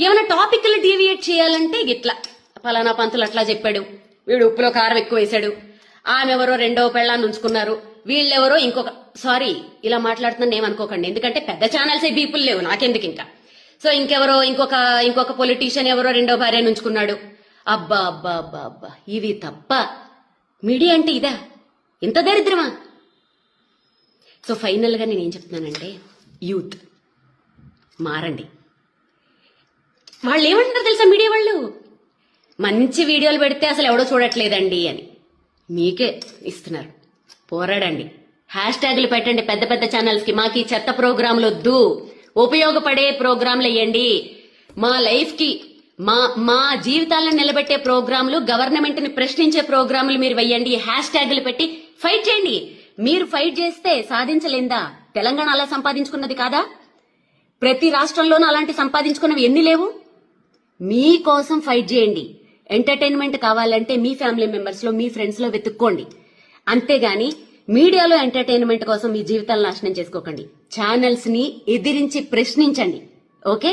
ఏమైనా టాపిక్లు డీవియేట్ చేయాలంటే గిట్లా. పలానా పంతులు అట్లా చెప్పాడు. వీడు ఉప్పులో కారం ఎక్కువ వేశాడు. ఆమె ఎవరో రెండవ పెళ్ళాన్ని ఉంచుకున్నారు. వీళ్ళెవరో ఇంకొక సారీ ఇలా మాట్లాడుతున్నాను ఏమనుకోకండి ఎందుకంటే పెద్ద ఛానల్స్ బీపుల్ లేవు. నాకెందుకు ఇంకా? సో ఇంకెవరో ఇంకొక ఇంకొక పొలిటీషియన్ ఎవరో రెండో భార్య ఉంచుకున్నాడు. అబ్బా అబ్బా అబ్బా అబ్బా. ఇవి తప్ప మీడియా అంటే ఇదా? ఇంత దరిద్రమా? సో ఫైనల్గా నేను ఏం చెప్తున్నానంటే యూత్. మారండి. వాళ్ళు ఏమంటారు తెలుసా మీడియా వాళ్ళు? మంచి వీడియోలు పెడితే అసలు ఎవడో చూడట్లేదండి అని. మీకే ఇస్తున్నారు. పోరాడండి. హ్యాష్ ట్యాగ్లు పెట్టండి పెద్ద పెద్ద ఛానల్స్కి. మాకు ఈ చెత్త ప్రోగ్రాంలు వద్దు. ఉపయోగపడే ప్రోగ్రాంలు వేయండి. మా లైఫ్కి మా మా జీవితాలను నిలబెట్టే ప్రోగ్రాంలు గవర్నమెంట్ని ప్రశ్నించే ప్రోగ్రాంలు మీరు వెయ్యండి హ్యాష్ ట్యాగ్లు పెట్టి ఫైట్ చేయండి. మీరు ఫైట్ చేస్తే సాధించలేందా? తెలంగాణ అలా సంపాదించుకున్నది కాదా? ప్రతి రాష్ట్రంలోనూ అలాంటి సంపాదించుకున్నవి ఎన్ని లేవు? మీకోసం ఫైట్ చేయండి. ఎంటర్టైన్మెంట్ కావాలంటే మీ ఫ్యామిలీ మెంబర్స్లో మీ ఫ్రెండ్స్లో వెతుక్కోండి. అంతేగాని మీడియాలో ఎంటర్టైన్మెంట్ కోసం మీ జీవితాలను నాశనం చేసుకోకండి. ఛానల్స్ని ఎదిరించి ప్రశ్నించండి. ఓకే